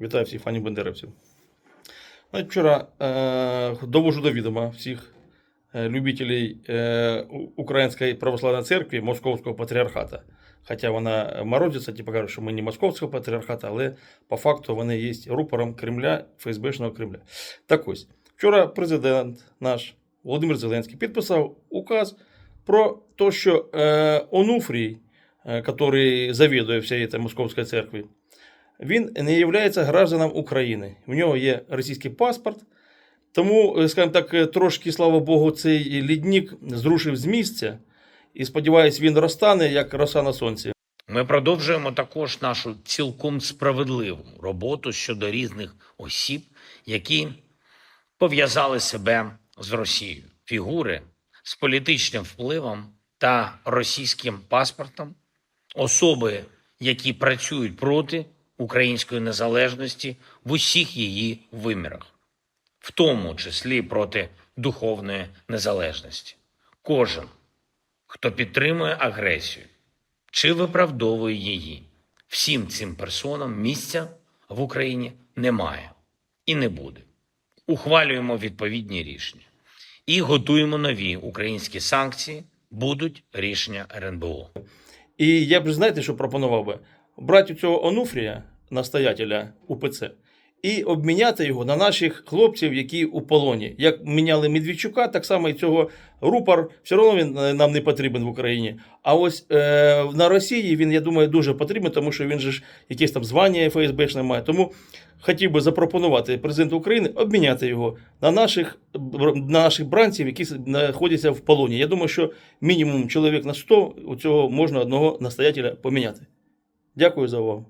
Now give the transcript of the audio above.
Вітаю всіх фанів бандерівців. Вчора е, довожу до відома всіх е, любителів е, Української православної церкви Московського патріархата. Хоча вона морозиться, типу каже, що ми не Московського патріархата, але по факту вони є рупором Кремля, ФСБшного Кремля. Так ось, вчора президент наш Володимир Зеленський підписав указ про те, що е, Онуфрій, е, який завідує всією цією Московською церквою, він не є гражданом України. В нього є російський паспорт. Тому, е, скажімо так, е, трошки, слава Богу, цей лідник зрушив з місця. І сподіваюсь, він розтане, як роса на сонці. Ми продовжуємо також нашу цілком справедливу роботу щодо різних осіб, які пов'язали себе з Росією. Фігури з політичним впливом та російським паспортом, особи, які працюють проти української незалежності в усіх її вимірах, в тому числі проти духовної незалежності. Кожен, хто підтримує агресію чи виправдовує її. Всім цим персонам місця в Україні немає і не буде. Ухвалюємо відповідні рішення і готуємо нові українські санкції. Будуть рішення РНБО. І я б, знаєте, що пропонував би? Брати цього Онуфрія, настоятеля УПЦ, і обміняти його на наших хлопців, які у полоні. Як міняли Медведчука, так само і цього рупор, все одно він е, нам не потрібен в Україні. А ось е, на Росії він, я думаю, дуже потрібен, тому що він же ж якесь там звання ФСБшне має. Тому хотів би запропонувати президенту України обміняти його на наших, на наших бранців, які знаходяться в полоні. Я думаю, що мінімум чоловік на 100 у цього можна одного настоятеля поміняти. Дякую за увагу.